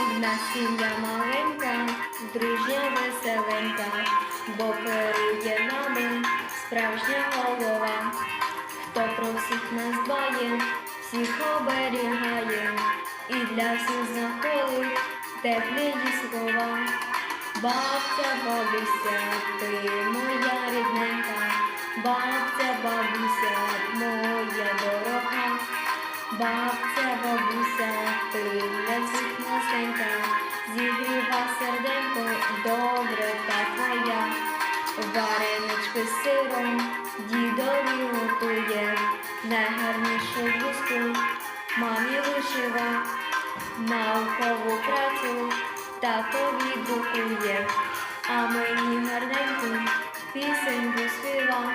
Сім'я маленька, дружня веселенька, бо керує нами справжня голова. Хто про всіх нас дбає, всіх оберігає, і для всіх знаходить теплі слова. Бабця, бабуся, ти моя рідненька, бабця, бабуся, моя дорога. Бабця, носенька, зігріва серденько, добре та твоя. Варенички з сиром дідові готує, найгарнішу блузку мамі вишива, наукову працю татові друкує, а мені гарненьку пісеньку співа.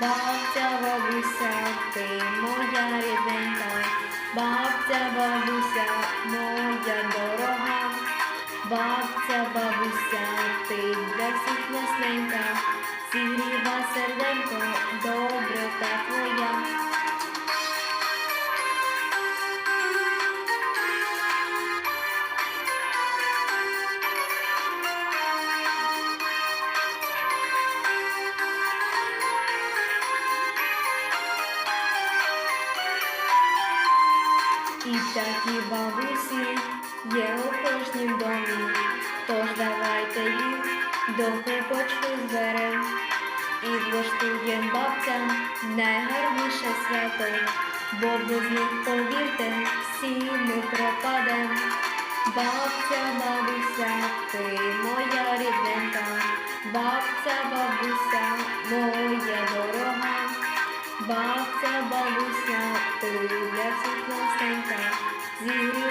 Бабця, бабуся, ти моя рідненька, бабця, бабуся, моя дорога, бабця, бабуся, ти для всіх ясненька, зігріва серденько, доброта твоя. І такі бабусі є у кожнім домі, тож давайте їх до купочку зберем і влаштуєм бабцям найгарніше свято, бо без них, повірте, всі ми пропадем. Бабця, бабуся, ти моя рідненька, бабця, бабуся, моя дорога. Бабця, бабуся, ти для всіх до